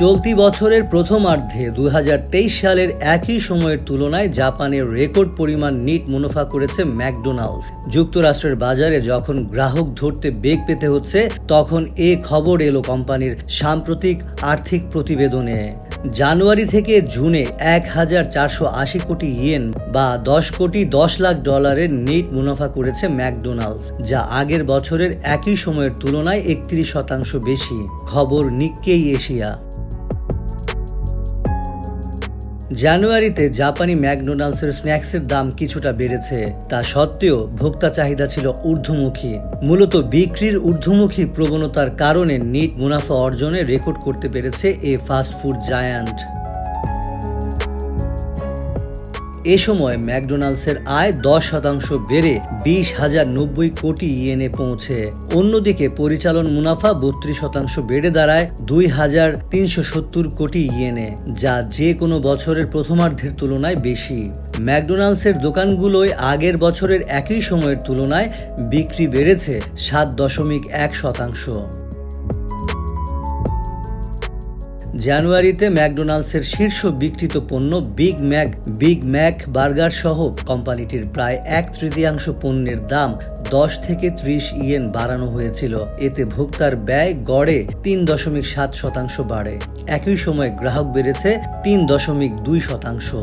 চলতি বছরের প্রথমার্ধে দু হাজার তেইশ সালের একই সময়ের তুলনায় জাপানের রেকর্ড পরিমাণ নিট মুনাফা করেছে ম্যাকডোনাল্ডস। যুক্তরাষ্ট্রের বাজারে যখন গ্রাহক ধরতে বেগ পেতে হচ্ছে, তখন এ খবর এলো কোম্পানির সাম্প্রতিক আর্থিক প্রতিবেদনে। জানুয়ারি থেকে জুনে এক হাজার চারশো আশি কোটি ইয়েন বা দশ কোটি দশ লাখ ডলারের নিট মুনাফা করেছে ম্যাকডোনাল্ডস, যা আগের বছরের একই সময়ের তুলনায় একত্রিশ শতাংশ বেশি। খবর নিক্কেই এশিয়া। জানুয়ারিতে জাপানি ম্যাকডোনাল্ডসের স্ন্যাক্সের দাম কিছুটা বেড়েছে। তা সত্ত্বেও ভোক্তা চাহিদা ছিল ঊর্ধ্বমুখী। মূলত বিক্রির ঊর্ধ্বমুখী প্রবণতার কারণে নিট মুনাফা অর্জনে রেকর্ড করতে পেরেছে এ ফাস্ট ফুড জায়ান্ট। এ সময় ম্যাকডোনাল্ডসের আয় দশ শতাংশ বেড়ে বিশ হাজার নব্বই কোটি ইয়েনে পৌঁছে। অন্যদিকে পরিচালন মুনাফা বত্রিশ শতাংশ বেড়ে দাঁড়ায় দুই হাজার তিনশো সত্তর কোটি ইয়েনে, যা যে কোনো বছরের প্রথমার্ধের তুলনায় বেশি। ম্যাকডোনাল্ডসের দোকানগুলোয় আগের বছরের একই সময়ের তুলনায় বিক্রি বেড়েছে সাত দশমিক এক শতাংশ। জানুয়ারিতে ম্যাকডোনাল্ডসের শীর্ষ বিক্রিত পণ্য big Mac big Mac burger সহ কোম্পানিটির প্রায় এক তৃতীয়াংশ পণ্যের দাম দশ থেকে ত্রিশ ইয়েন বাড়ানো হয়েছিল। এতে ভোক্তার ব্যয় গড়ে তিন দশমিক সাত শতাংশ বাড়ে। একই সময় গ্রাহক বেড়েছে তিন দশমিক দুই শতাংশ।